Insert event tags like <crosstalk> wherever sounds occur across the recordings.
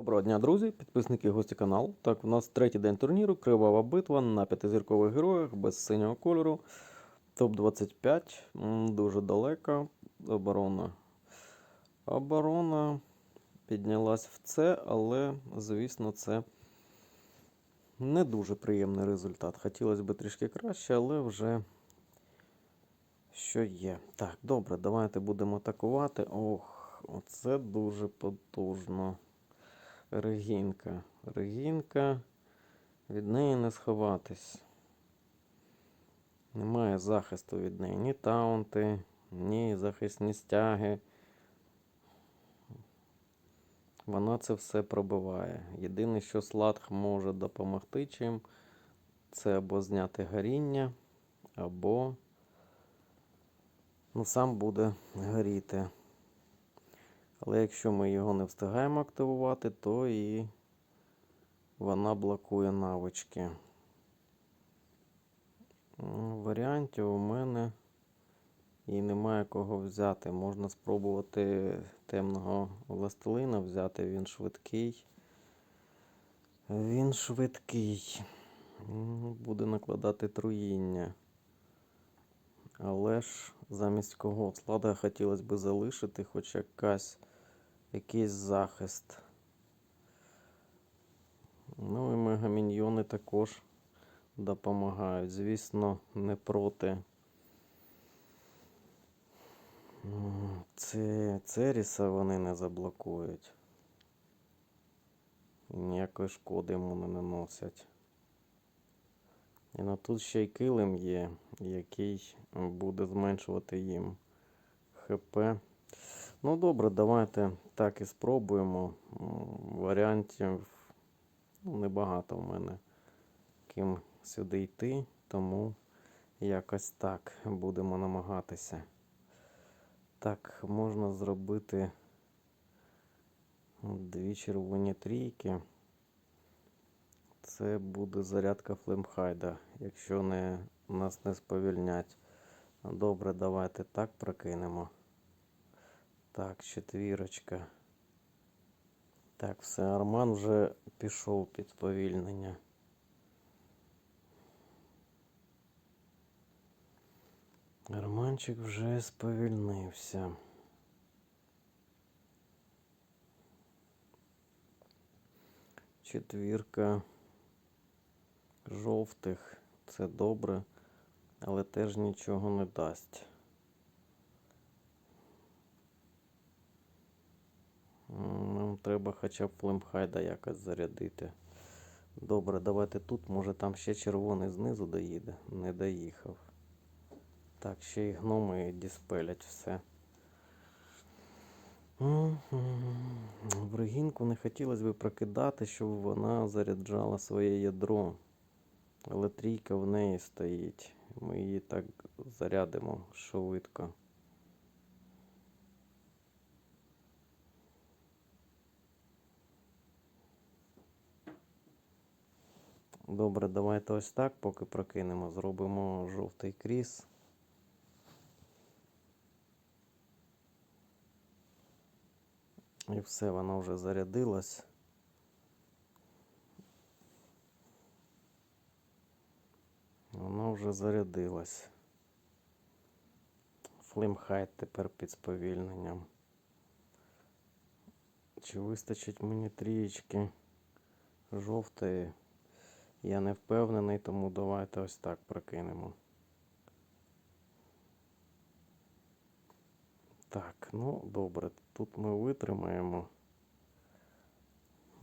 Доброго дня, друзі, підписники гості каналу. Так, у нас третій день турніру, кривава битва на п'ятизіркових героях без синього кольору. Топ-25, дуже далека. Оборона. Оборона піднялась в це, але, звісно, це не дуже приємний результат. Хотілося б трішки краще, але вже що є. Так, добре, давайте будемо атакувати. Ох, оце дуже потужно. Регінка. Регінка. Від неї не сховатись. Немає захисту від неї. Ні таунти, ні захисні стяги. Вона це все пробиває. Єдине, що Сладх може допомогти чим, це або зняти горіння, або ну, сам буде горіти. Але якщо ми його не встигаємо активувати, то і вона блокує навички. М, Варіантів у мене і немає кого взяти. Можна спробувати темного властелина взяти, він швидкий. Він швидкий. Буде накладати труїння. Але ж замість кого? Слада хотілося б залишити хоч якась, якийсь захист. Ну і мегаміньйони також допомагають. Звісно, не проти. Це Церіса вони не заблокують. Ніякої шкоди йому не наносять. І ну, тут ще й килим є, який буде зменшувати їм ХП. Ну добре, давайте так і спробуємо. Варіантів ну, небагато в мене ким сюди йти, тому якось так будемо намагатися. Так, можна зробити дві червоні трійки. Це буде зарядка флемхайда, якщо не, нас не сповільнять. Добре, давайте так прокинемо. Так, четвірочка. Так, все, Арман вже пішов під сповільнення. Арманчик вже сповільнився. Четвірка жовтих це добре, але теж нічого не дасть. Нам треба хоча б флемхайда якось зарядити. Добре, давайте тут, може там ще червоний знизу доїде. Не доїхав. Так, ще й гноми діспелять все. Мгм. Не хотілося б прокидати, щоб вона заряджала своє ядро. Але трійка в неї стоїть. Ми її так зарядимо швидко. Добре, давайте ось так, поки прокинемо. Зробимо жовтий кріс. І все, воно вже зарядилось. Воно вже зарядилось. Флеймхайт тепер під сповільненням. Чи вистачить мені трієчки жовтої? Я не впевнений, тому давайте ось так прокинемо. Так, ну добре, тут ми витримаємо.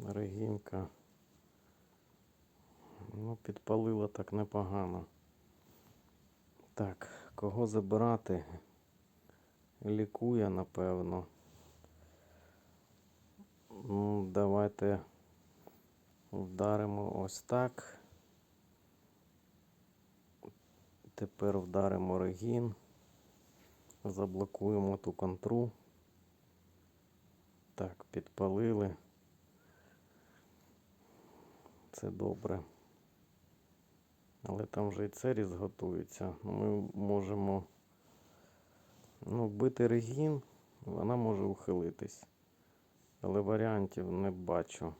Регінка. Ну, підпалила так непогано. Так, кого забирати? Лікує, напевно. Ну, давайте вдаримо ось так. Тепер вдаримо регін. Заблокуємо ту контру. Так, підпалили. Це добре. Але там вже і церіс готується. Ми можемо ну, бити регін, вона може ухилитись. Але варіантів не бачу.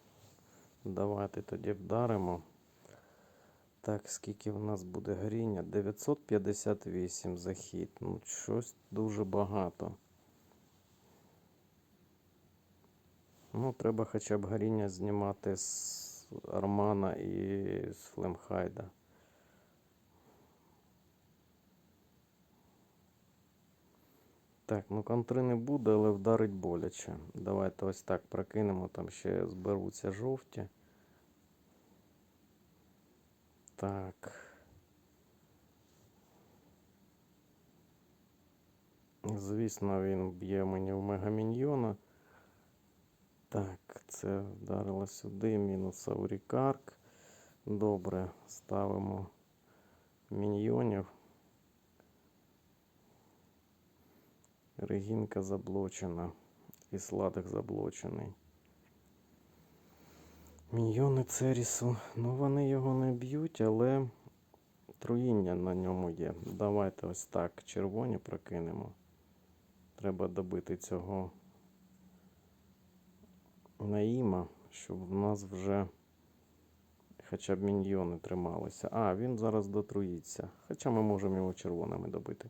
Давайте тоді вдаримо. Так, скільки в нас буде горіння? 958 захід. Ну, щось дуже багато. Ну, треба хоча б горіння знімати з Армана і з Флемхайда. Так, ну контри не буде, але вдарить боляче. Давайте ось так прокинемо, там ще зберуться жовті. Так. Звісно, він б'є мені в мегаміньйона. Так, це вдарило сюди. Мінус Аурікарк. Добре, ставимо міньйонів. Регінка заблочена. І сладик заблочений. Міньйони Церісу. Ну, вони його не б'ють, але труїння на ньому є. Давайте ось так червоні прокинемо. Треба добити цього Наїма, щоб в нас вже хоча б міньйони трималися. А, він зараз дотруїться. Хоча ми можемо його червоними добити.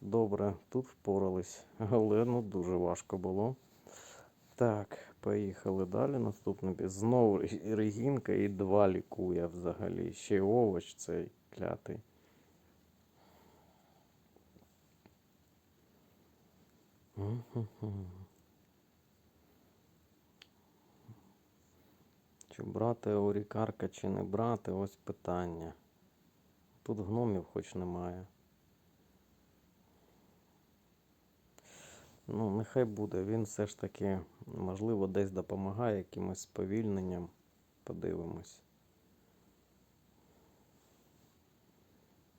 Добре, тут впорались, але ну дуже важко було. Так, поїхали далі. Наступний. Знову Регінка і два лікує взагалі. Ще й овоч цей клятий. Чи брати Орікарка, чи не брати, ось питання. Тут гномів хоч немає. Ну, нехай буде. Він все ж таки, можливо, десь допомагає якимось сповільненням. Подивимось.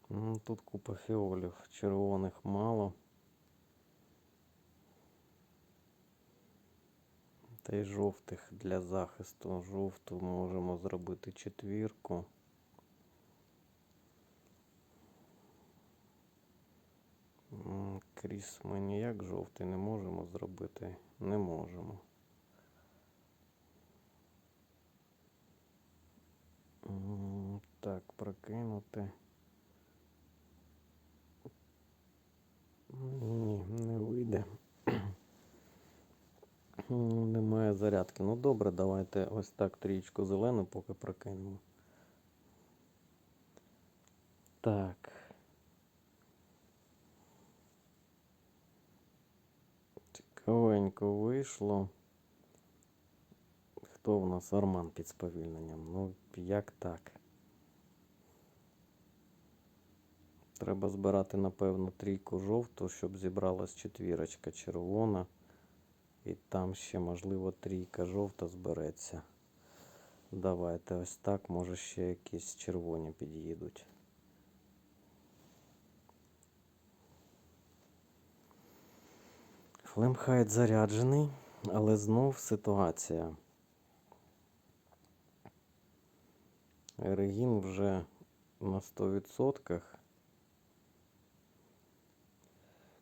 Ну, Тут купа фіолів. Червоних мало. Та й жовтих для захисту. Жовту можемо зробити четвірку. Кріс ми ніяк жовтий не можемо зробити. Не можемо. Так, прокинути. Ні, не вийде. Ну, Немає зарядки. Ну добре, давайте ось так трієчку зелену поки прокинемо. Так. Цікавенько вийшло. Хто в нас Арман під сповільненням? Ну, як так? Треба збирати, напевно, трійку жовту, щоб зібралась четвірочка червона. І там ще, можливо, трійка жовта збереться. Давайте ось так, може ще якісь червоні під'їдуть. Флемхайд заряджений, але знов ситуація. Регін вже на 100%.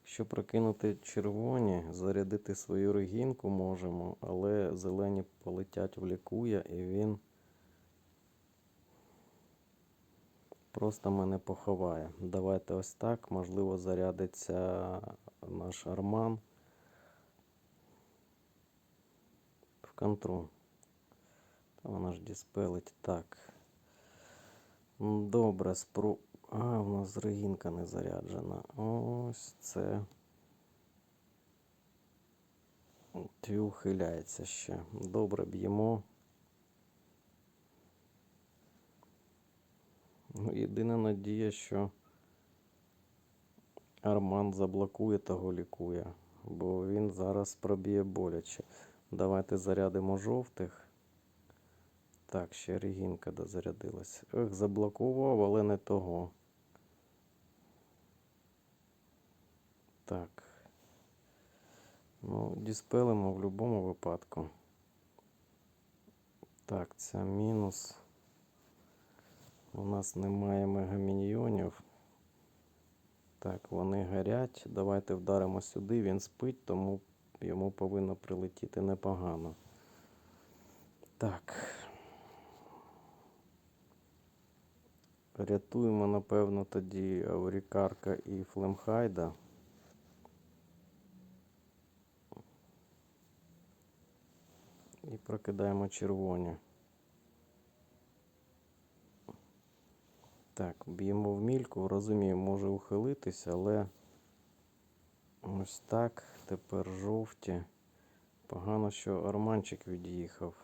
Якщо прокинути червоні, зарядити свою регінку можемо, але зелені полетять в лікуя і він просто мене поховає. Давайте ось так. Можливо, зарядиться наш арман в контру. Та вона ж диспелить так. Добре, спру... А, у нас регінка не заряджена. Ось це. Тві ухиляється ще. Добре б'ємо. Ну, єдина надія, що Арман заблокує того лікує, бо він зараз проб'є боляче. Давайте зарядимо жовтих. Так, ще Регінка дозарядилась. Ех, заблокував, але не того. Так. Ну, діспелимо в будь-якому випадку. Так, це мінус. У нас немає мегаміньйонів. Так, вони горять. Давайте вдаримо сюди. Він спить, тому йому повинно прилетіти непогано. Так. Рятуємо, напевно, тоді Аурікарка і Флемхайда. І прокидаємо червоні. Так, б'ємо в мільку, розумію, може ухилитися, але ось так. Тепер жовті. Погано, що Арманчик від'їхав.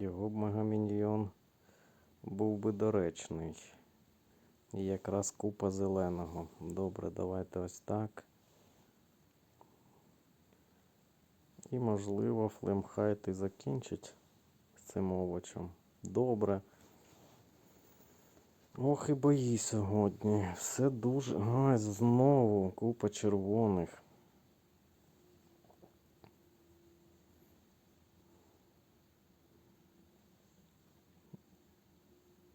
Його б мегаміньйон був би доречний. І якраз купа зеленого. Добре, давайте ось так. І, можливо, флемхайт і закінчить з цим овочем. Добре. Ох і бої сьогодні. Все дуже. Ай, знову купа червоних.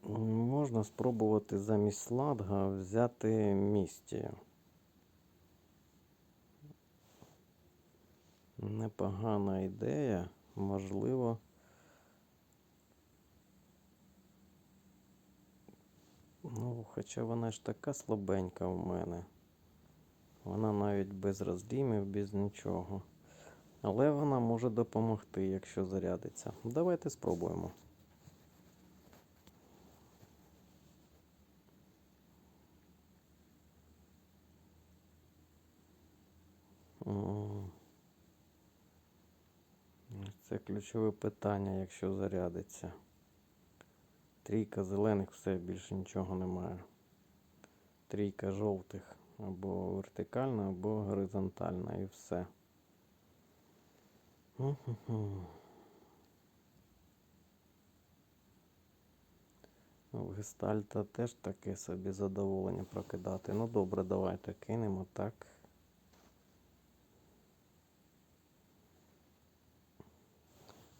Можна спробувати замість сладга взяти містію. Непогана ідея, можливо. Ну, хоча вона ж така слабенька в мене. Вона навіть без роздімів, без нічого. Але вона може допомогти, якщо зарядиться. Давайте спробуємо. Це ключове питання, якщо зарядиться. Трійка зелених, все, більше нічого немає. Трійка жовтих або вертикальна, або горизонтальна і все. Ну, В гестальта теж таке собі задоволення прокидати. Ну добре, давайте кинемо так.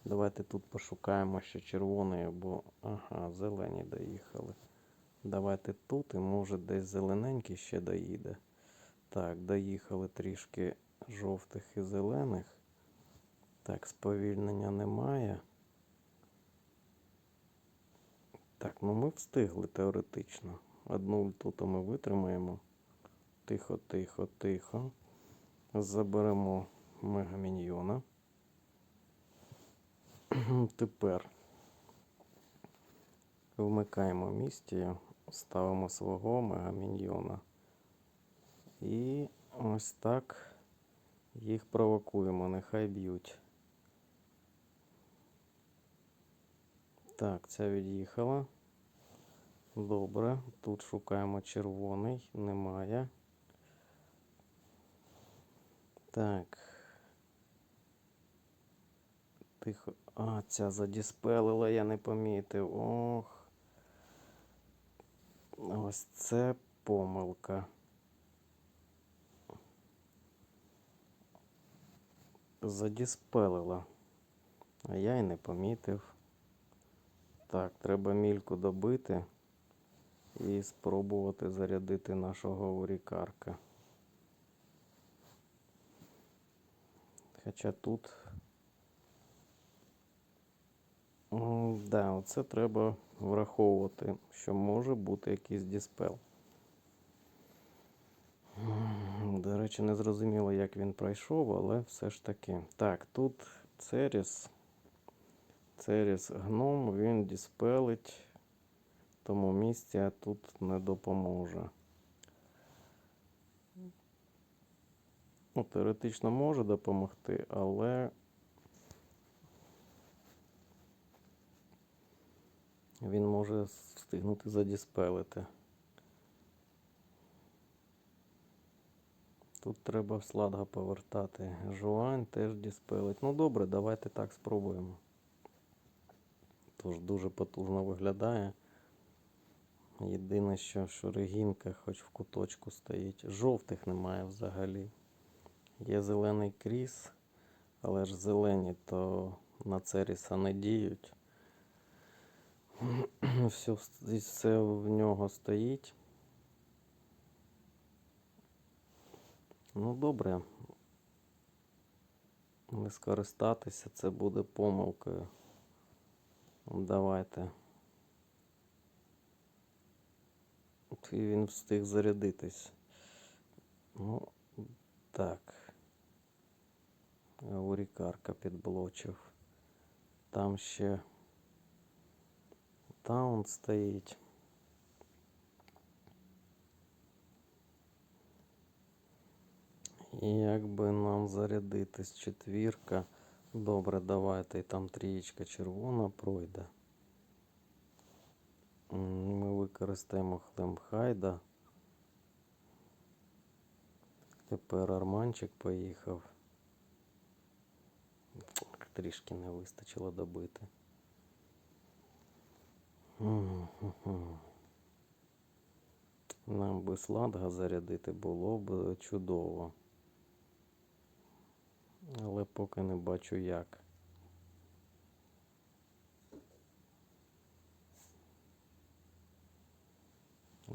Давайте тут пошукаємо ще червоний або. Ага, зелені доїхали. Давайте тут і може десь зелененький ще доїде. Так, доїхали трішки жовтих і зелених. Так, сповільнення немає. Так, ну ми встигли теоретично. Одну ульту ми витримаємо. Тихо, тихо, тихо. Заберемо мегаміньйона. Тепер вмикаємо містію, ставимо свого мегаміньйона. І ось так їх провокуємо, нехай б'ють. Так, ця від'їхала. Добре. Тут шукаємо червоний, немає. Так. Тихо. А, ця задіспелила, я не помітив. Ох. Ось це помилка. Задіспелила. А я й не помітив. Так, треба мільку добити і спробувати зарядити нашого урікарка. Хоча тут Да, оце треба враховувати, що може бути якийсь діспел. До речі, не зрозуміло, як він пройшов, але все ж таки. Так, тут Церіс. Церіс гном, він діспелить, тому місця тут не допоможе. Ну, теоретично може допомогти, але він може встигнути задіспелити. Тут треба в сладга повертати. Жуань теж діспелить. Ну добре, давайте так спробуємо. Тож дуже потужно виглядає. Єдине, що, що регінка хоч в куточку стоїть. Жовтих немає взагалі. Є зелений кріс, але ж зелені то на Церіса не діють. <clears throat> Все, все в нього стоїть. Ну, добре. Не скористатися, це буде помилкою. Давайте. І він встиг зарядитись. Ну, так. Аурікарка підблочив. Там ще таун стоїть. І як би нам зарядитись четвірка. Добре, давайте і там трієчка червона пройде. Ми використаємо Хлемхайда. Тепер Арманчик поїхав. Трішки не вистачило добити. Нам би сладга зарядити було б чудово. Але поки не бачу як.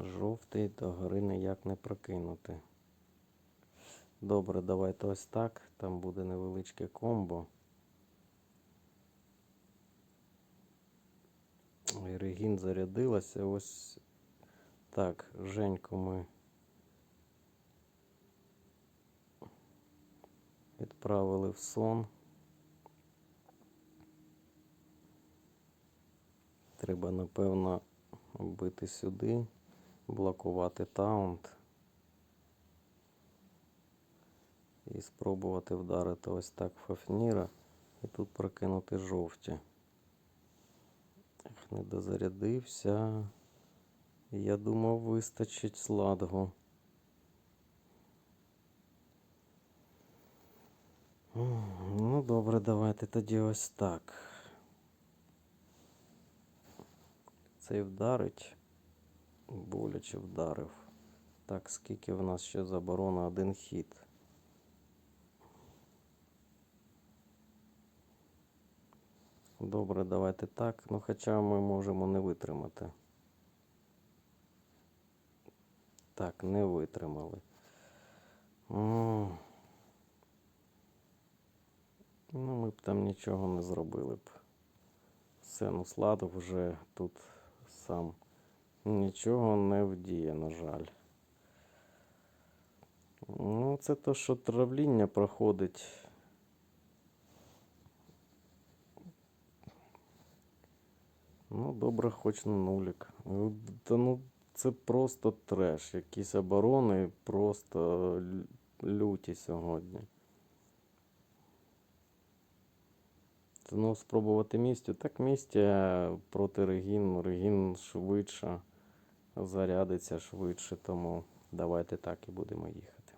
Жовтий до гори ніяк не прокинути. Добре, давайте ось так. Там буде невеличке комбо. Ой, Регін зарядилася. Ось так, Женьку ми відправили в сон. Треба, напевно, бити сюди, блокувати таунт. І спробувати вдарити ось так Фафніра і тут прокинути жовті. Не дозарядився. Я думав, вистачить сладгу. М, Ну, добре, давайте тоді ось так. Цей вдарить. Боляче вдарив. Так, скільки в нас ще заборона один хід. Добре, давайте так. Ну, хоча ми можемо не витримати. Так, не витримали. Ну, ми б там нічого не зробили б. Все, ну Сладов вже тут сам нічого не вдіє, на жаль. Ну, це то, що травління проходить. Ну, добре, хоч на нулік. Ну, Та ну, це просто треш. Якісь оборони просто люті сьогодні. Ну, спробувати містю. Так містя проти Регін. Регін швидше зарядиться швидше, тому давайте так і будемо їхати.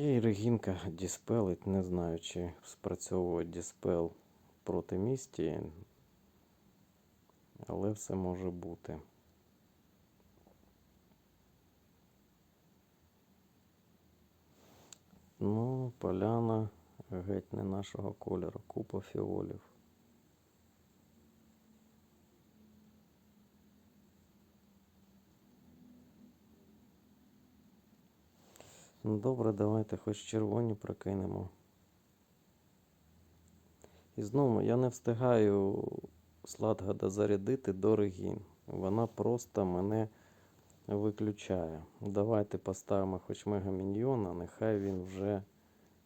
І Регінка діспелить, не знаю, чи спрацьовує діспел проти місті, але все може бути. Ну, поляна геть не нашого кольору, купа фіолів. Ну, добре, давайте хоч червоні прокинемо. І знову я не встигаю Сладгада зарядити до Регін. Вона просто мене виключає. Давайте поставимо хоч мегаміньйона, нехай він вже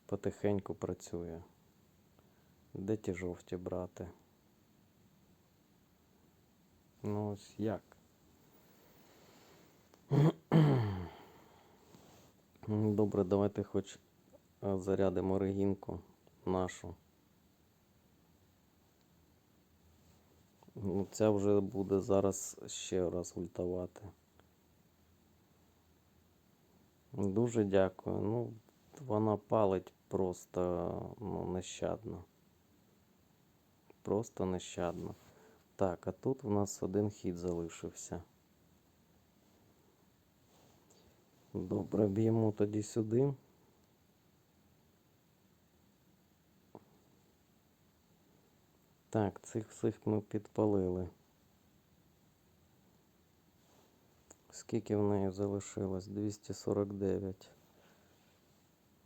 потихеньку працює. Де ті жовті брати? Ну ось як? Добре, давайте хоч е, зарядимо регінку нашу. Ну, ця вже буде зараз ще раз ультувати. Дуже дякую. Ну, вона палить просто ну, нещадно. Просто нещадно. Так, а тут у нас один хід залишився. Добре, б'ємо тоді сюди. Так, цих всіх ми підпалили. Скільки в неї залишилось? 249.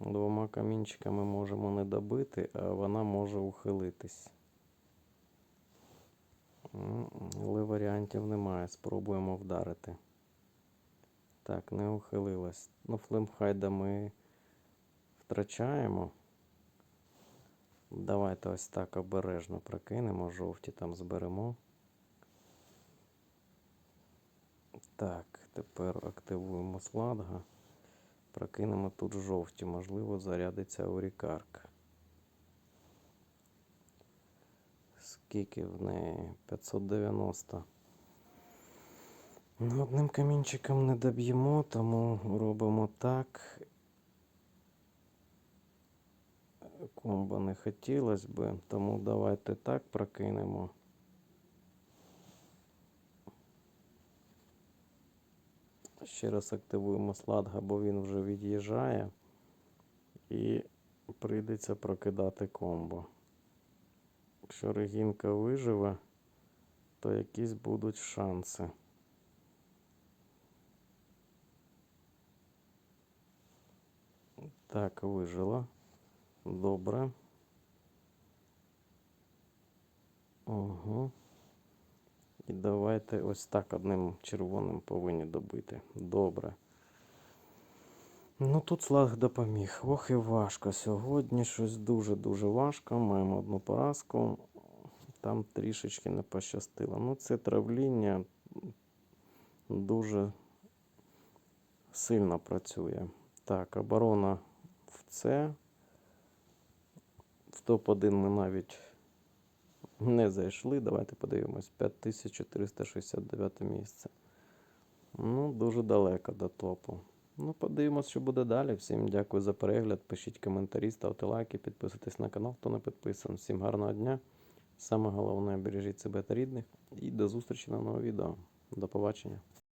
Двома камінчиками можемо не добити, а вона може ухилитись. Але варіантів немає. Спробуємо вдарити. Так, не ухилилась. Ну, флемхайда ми втрачаємо. Давайте ось так обережно прокинемо. Жовті там зберемо. Так, тепер активуємо сладга. Прокинемо тут жовті. Можливо, зарядиться Орікарк. Скільки в неї? 590. Ну, одним камінчиком не доб'ємо, тому робимо так. Комбо не хотілося би, тому давайте так прокинемо. Ще раз активуємо сладга, бо він вже від'їжджає. І прийдеться прокидати комбо. Якщо Регінка виживе, то якісь будуть шанси. Так, вижила. Добре. Угу. І давайте ось так одним червоним повинні добити. Добре. Ну тут слаг допоміг. Ох і важко. Сьогодні щось дуже-дуже важко. Маємо одну поразку. Там трішечки не пощастило. Ну, це травління дуже сильно працює. Так, оборона в С. В топ-1 ми навіть не зайшли. Давайте подивимось. 5469 місце. Ну, дуже далеко до топу. Ну, подивимось, що буде далі. Всім дякую за перегляд. Пишіть коментарі, ставте лайки, підписуйтесь на канал, хто не підписаний. Всім гарного дня. Саме головне, бережіть себе та рідних. І до зустрічі на новому відео. До побачення.